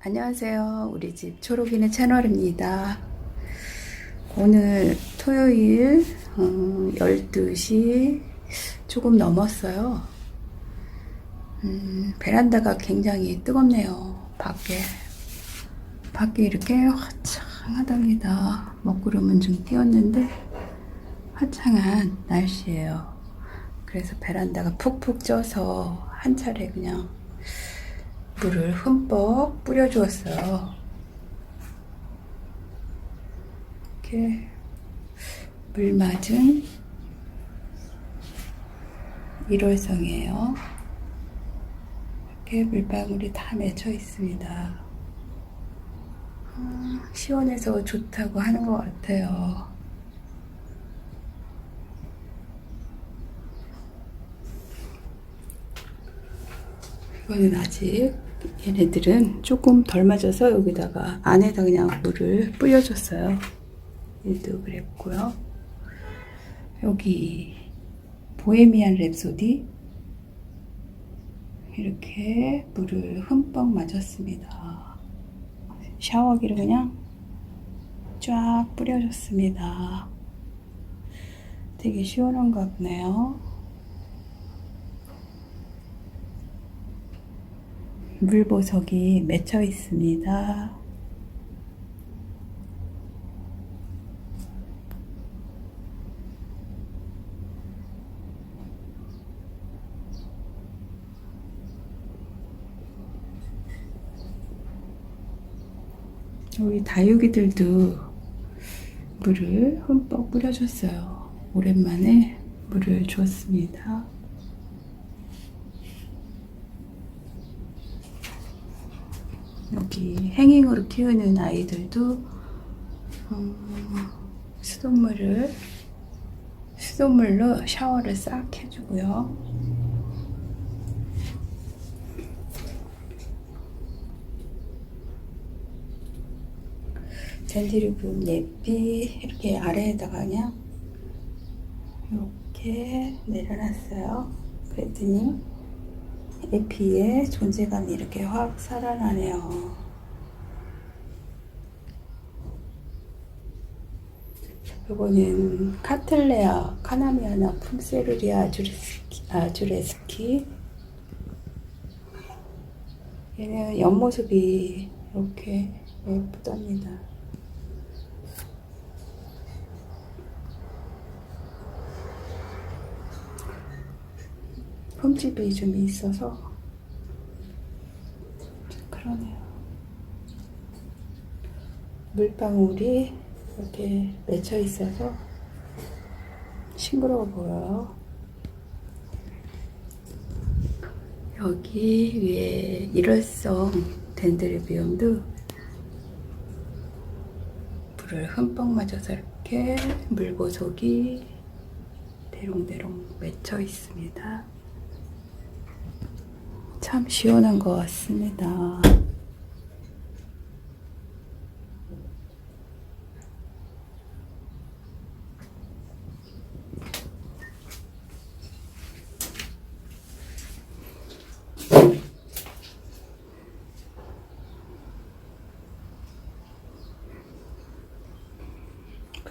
안녕하세요. 우리 집 초록이네 채널입니다. 오늘 토요일 어, 12시 조금 넘었어요. 음, 베란다가 굉장히 뜨겁네요. 밖에. 밖에 이렇게 화창하답니다. 먹구름은 좀 띄었는데 화창한 날씨예요. 그래서 베란다가 푹푹 쪄서 한 차례 그냥 물을 흠뻑 뿌려주었어요. 이렇게 물 맞은 일월성이에요. 이렇게 물방울이 다 맺혀 있습니다. 아, 시원해서 좋다고 하는 것 같아요. 이거는 아직 얘네들은 조금 덜 맞아서 여기다가 안에다 그냥 물을 뿌려줬어요. 얘도 그랬고요. 여기 보헤미안 랩소디 이렇게 물을 흠뻑 맞았습니다. 샤워기를 그냥 쫙 뿌려줬습니다. 되게 시원한가 보네요. 물보석이 맺혀 있습니다. 우리 다육이들도 물을 흠뻑 뿌려줬어요. 오랜만에 물을 주었습니다. 여기 행잉으로 키우는 아이들도 음, 수돗물을 수돗물로 샤워를 싹 해주고요. 젠디리뷴 예삐 이렇게 아래에다가 그냥 이렇게 내려놨어요. 그랬더니 에피의 존재감이 이렇게 확 살아나네요. 이거는 카틀레아 카나미아나 품세르리아 아주레스키, 아 주레스키 얘는 옆모습이 이렇게 예쁘답니다. 품집이 좀 있어서 좀 그러네요. 물방울이 이렇게 맺혀 있어서 싱그러워 보여요. 여기 위에 일월성 덴드리비움도 물을 흠뻑 맞아서 이렇게 물보석이 대롱대롱 맺혀 있습니다. 참 시원한 것 같습니다.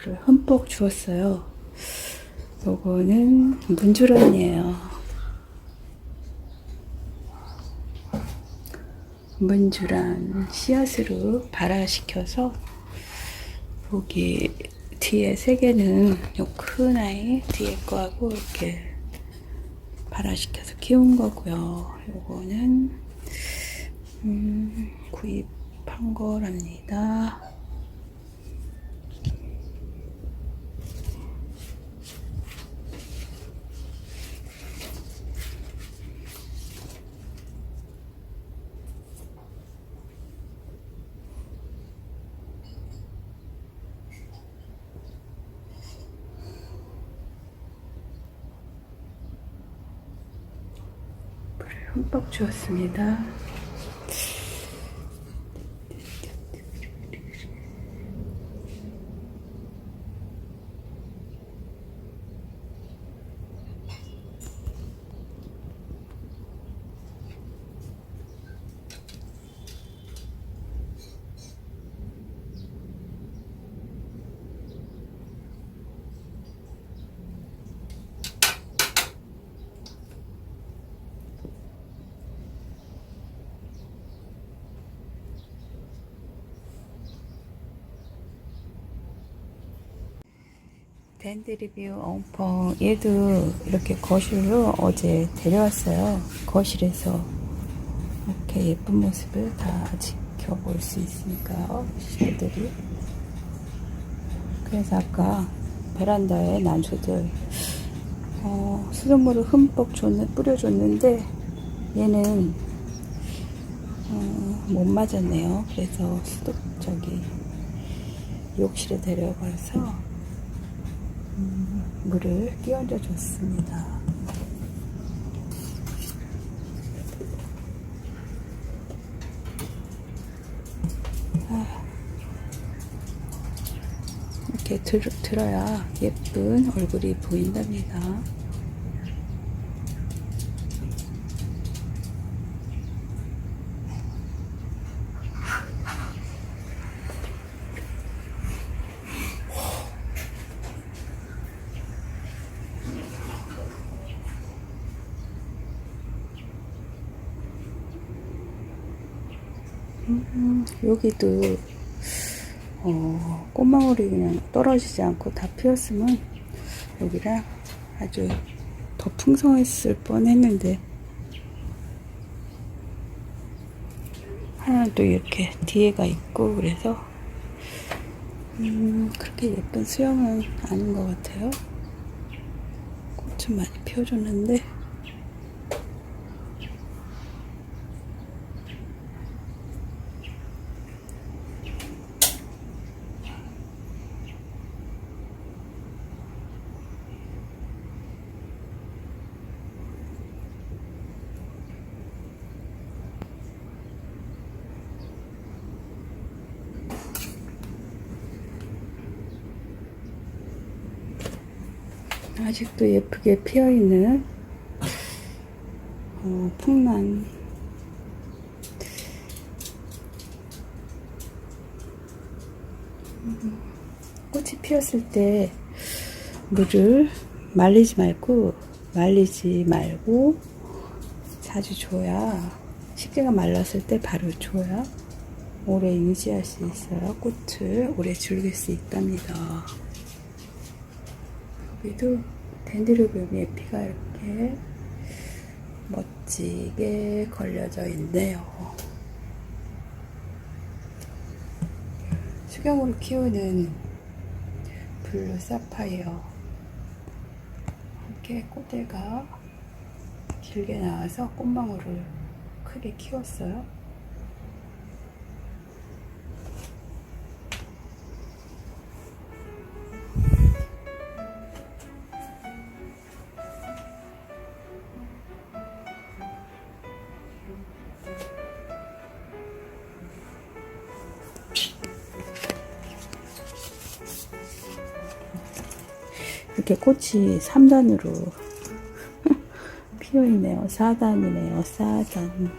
그걸 흠뻑 주었어요. 요거는 문주란이에요. 문주란 씨앗으로 발화시켜서 여기 뒤에 세 개는 요 큰 아이 뒤에 거하고 이렇게 발화시켜서 키운 거고요. 요거는 음, 구입한 거랍니다. 물을 흠뻑 주었습니다. 댄드리뷰 엉펑 얘도 이렇게 거실로 어제 데려왔어요. 거실에서 이렇게 예쁜 모습을 다 지켜볼 수 있으니까요. 시들이 그래서 아까 베란다에 난초들 어, 수돗물을 흠뻑 줬는, 뿌려줬는데 얘는 어, 못 맞았네요. 그래서 수도 저기 욕실에 데려가서 음, 물을 끼얹어 줬습니다. 아, 이렇게 들, 들어야 예쁜 얼굴이 보인답니다. 음, 여기도 어, 꽃망울이 그냥 떨어지지 않고 다 피었으면 여기랑 아주 더 풍성했을 뻔했는데 하나는 또 이렇게 뒤에가 있고 그래서 음, 그렇게 예쁜 수영은 아닌 것 같아요. 꽃은 많이 피워줬는데 아직도 예쁘게 피어있는 어, 풍란 음, 꽃이 피었을 때 물을 말리지 말고 말리지 말고 자주 줘야 식재가 말랐을 때 바로 줘야 오래 유지할 수 있어요. 꽃을 오래 즐길 수 있답니다. 여기도 덴드로비움의 피가 이렇게 멋지게 걸려져 있네요. 수경으로 키우는 블루 사파이어 이렇게 꽃대가 길게 나와서 꽃망울을 크게 키웠어요. 이렇게 꽃이 3단으로 피어있네요. 4단이네요. 4단.